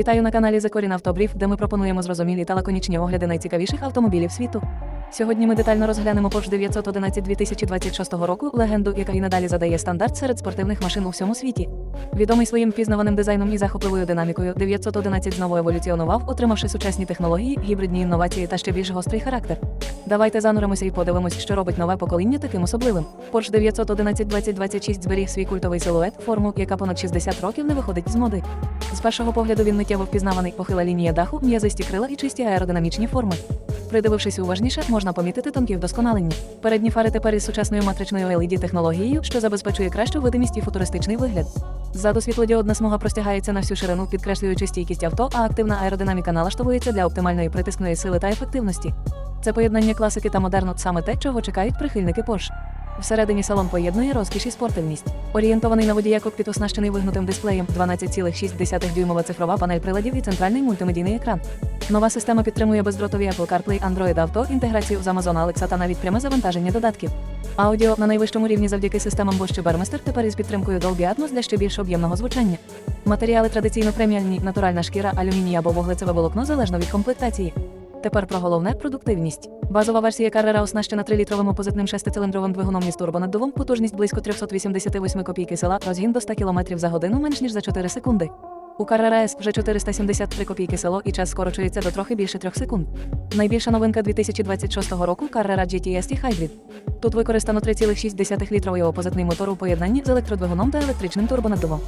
Вітаю на каналі Закорін Автобрів, де ми пропонуємо зрозумілі та лаконічні огляди найцікавіших автомобілів світу. Сьогодні ми детально розглянемо Porsche 911 2026 року, легенду, яка і надалі задає стандарт серед спортивних машин у всьому світі. Відомий своїм впізнаваним дизайном і захопливою динамікою, 911 знову еволюціонував, отримавши сучасні технології, гібридні інновації та ще більш гострий характер. Давайте зануримося і подивимось, що робить нове покоління таким особливим. Porsche 911 2026 зберіг свій культовий силует, форму, яка понад 60 років не виходить з моди. З першого погляду він миттєво впізнаваний, похила лінія даху, м'язисті крила і чисті аеродинамічні форми. Придивившись уважніше, можна помітити тонкі вдосконалення. Передні фари тепер із сучасною матричною LED технологією, що забезпечує кращу видимість і футуристичний вигляд. Ззаду світлодіодна смуга простягається на всю ширину, підкреслюючи стійкість авто, а активна аеродинаміка налаштовується для оптимальної притискної сили та ефективності. Це поєднання класики та модерну саме те, чого чекають прихильники Porsche. Всередині салон поєднує розкіш і спортивність. Орієнтований на водія кокпіт оснащений вигнутим дисплеєм, 12,6 дюймова цифрова панель приладів і центральний мультимедійний екран. Нова система підтримує бездротові Apple CarPlay, Android Auto, інтеграцію з Amazon Alexa та навіть пряме завантаження додатків. Аудіо на найвищому рівні завдяки системам Bosch Burmester тепер із підтримкою Dolby Atmos для ще більш об'ємного звучання. Матеріали традиційно преміальні, натуральна шкіра, алюміній або вуглецеве волокно залежно від комплектації. Тепер про головне продуктивність. Базова версія Carrera оснащена 3-літровим опозитним шестициліндровим двигуном із турбонаддувом, потужність близько 388 копійки села, розгін до 100 км за годину менш ніж за 4 секунди. У Carrera S вже 473 копійки село і час скорочується до трохи більше 3 секунд. Найбільша новинка 2026 року Carrera GTS Hybrid. Тут використано 3,6-літровий опозитний мотор у поєднанні з електродвигуном та електричним турбонаддувом.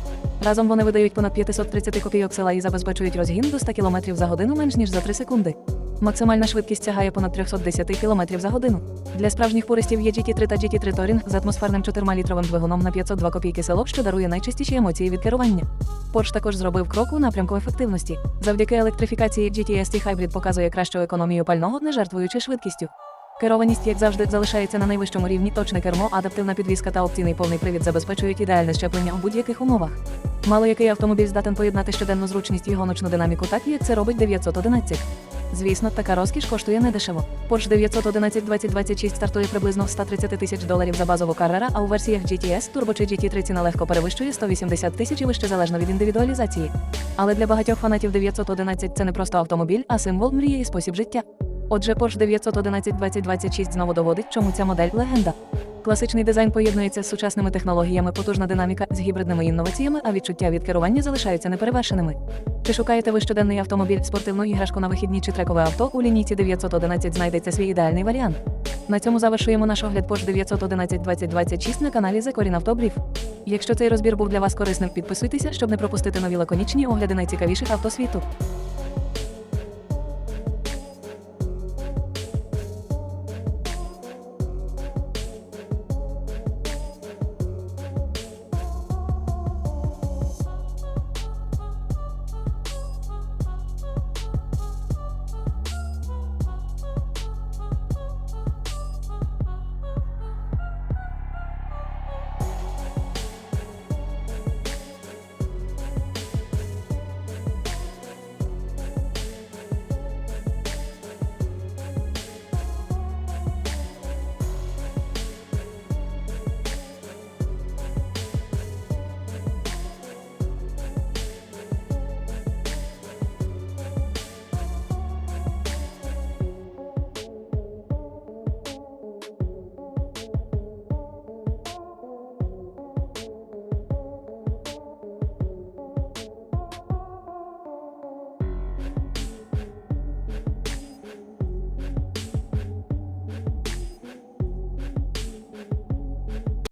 Разом вони видають понад 530 копійок села і забезпечують розгін до 100 км за годину менш ніж за 3 секунди. Максимальна швидкість сягає понад 310 км за годину. Для справжніх пуристів є GT3 та GT3 Touring з атмосферним 4-літровим двигуном на 502 копійки село, що дарує найчистіші емоції від керування. Porsche також зробив крок у напрямку ефективності. Завдяки електрифікації GTS Hybrid показує кращу економію пального, не жертвуючи швидкістю. Керованість, як завжди, залишається на найвищому рівні. Точне кермо, адаптивна підвізка та опційний повний привід забезпечують ідеальне щеплення у будь-яких умовах. Мало який автомобіль здатен поєднати щоденну зручність і гоночну динаміку так, як це робить 911. Звісно, така розкіш коштує недешево. Porsche 911 2026 стартує приблизно в 130 тисяч доларів за базову Carrera, а у версіях GTS, Turbo чи GT3 ціна легко перевищує 180 тисяч і вище залежно від індивідуалізації. Але для багатьох фанатів 911 це не просто автомобіль, а символ мрії і спосіб життя. Отже, Porsche 911 2026 знову доводить, чому ця модель легенда. Класичний дизайн поєднується з сучасними технологіями, потужна динаміка з гібридними інноваціями, а відчуття від керування залишаються неперевершеними. Чи шукаєте ви щоденний автомобіль, спортивну іграшку на вихідні чи трекове авто? У лінійці 911 знайдеться свій ідеальний варіант. На цьому завершуємо наш огляд Porsche 911 2026 на каналі The Brief. Якщо цей розбір був для вас корисним, підписуйтеся, щоб не пропустити нові лаконічні огляди найцікавіших авто світу.